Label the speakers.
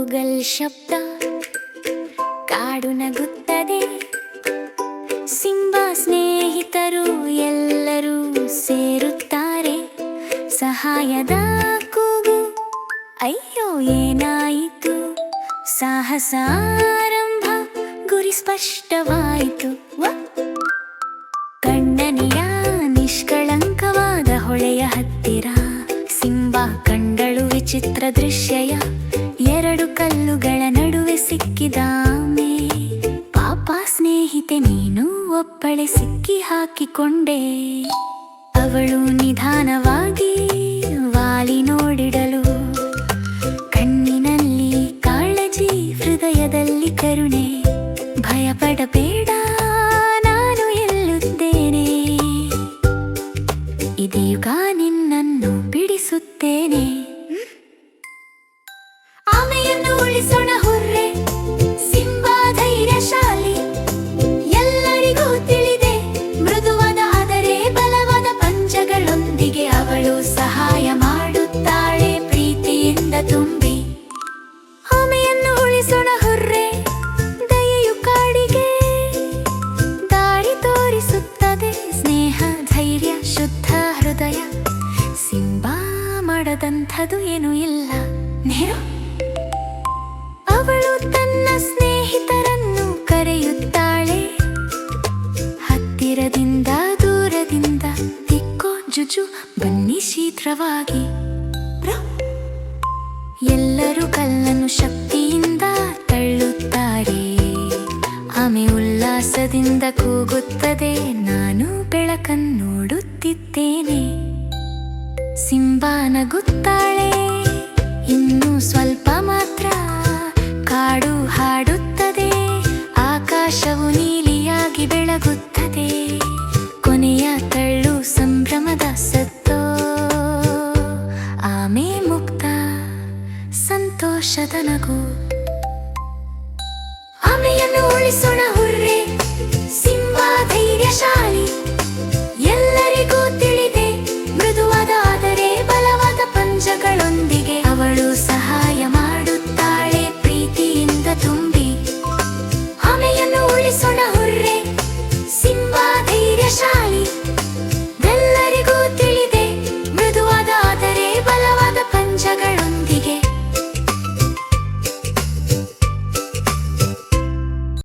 Speaker 1: ಕೂಗಲ್ ಶಬ್ದ ಕಾಡು ನಗುತ್ತದೆ ಸಿಂಬಾ ಸ್ನೇಹಿತರು ಎಲ್ಲರೂ ಸೇರುತ್ತಾರೆ. ಸಹಾಯದ ಕೂಗು, ಅಯ್ಯೋ ಏನಾಯಿತು? ಸಾಹಸ ಆರಂಭ, ಗುರಿ ಸ್ಪಷ್ಟವಾಯಿತು. ಕಣ್ಣನಿಯ ನಿಷ್ಕಳಂಕವಾದ ಹೊಳೆಯ ಹತ್ತಿರ ಸಿಂಬ ಕಂಡಳು ವಿಚಿತ್ರ ದೃಶ್ಯಯ. ಒಬ್ಬಳೆ ಸಿಕ್ಕಿ ಹಾಕಿಕೊಂಡೆ. ಅವಳು ನಿಧಾನವಾಗಿ ವಾಲಿ ನೋಡಿಡಲು. ಕಣ್ಣಿನಲ್ಲಿ ಕಾಳಜಿ, ಹೃದಯದಲ್ಲಿ ಕರುಣೆ. ಭಯಪಡಬೇಡ, ನಾನು ಎಲ್ಲುತ್ತೇನೆ. ಇದೀಗ ನಿನ್ನನ್ನು ಬಿಡಿಸುತ್ತೇನೆ. ತುಂಬಿ ಆಮೆಯನ್ನು ಉಳಿಸೋಣ ಹುರ್ರೆ, ದಯೆಯು ಕಾಡಿಗೆ. ದಾರಿ ತೋರಿಸುತ್ತದೆ ಸ್ನೇಹ, ಧೈರ್ಯ, ಶುದ್ಧ ಹೃದಯ. ಸಿಂಬಾ ಮಾಡದಂಥದು ಏನೂ ಇಲ್ಲ. ನೆಹರು, ಅವಳು ತನ್ನ ಸ್ನೇಹಿತರನ್ನು ಕರೆಯುತ್ತಾಳೆ. ಹತ್ತಿರದಿಂದ ದೂರದಿಂದ ದಿಕ್ಕೋ ಜುಜು ಬನ್ನಿ ಶೀಘ್ರವಾಗಿ. ಎಲ್ಲರೂ ಕಲ್ಲನ್ನು ಶಕ್ತಿಯಿಂದ ತಳ್ಳುತ್ತಾರೆ. ಆಮೆ ಉಲ್ಲಾಸದಿಂದ ಕೂಗುತ್ತದೆ. ನಾನು ಬೆಳಕನ್ನು ನೋಡುತ್ತಿದ್ದೇನೆ. ಸಿಂಬಾ ನಗುತ್ತಾಳೆ. ಇನ್ನು ಸ್ವಲ್ಪ ಮಾತ್ರ ಕಾಡು ಹಾಡುತ್ತದೆ. ಆಕಾಶವು ನೀಲಿಯಾಗಿ ಬೆಳಗುತ್ತದೆ ಸಂತೋಷದ ನಗು ಆಮೆಯನ್ನು ಉಳಿಸೋಣ ಹುರ್ರೆ ಸಿಂಹ ಧೈರ್ಯಶಾಲಿ.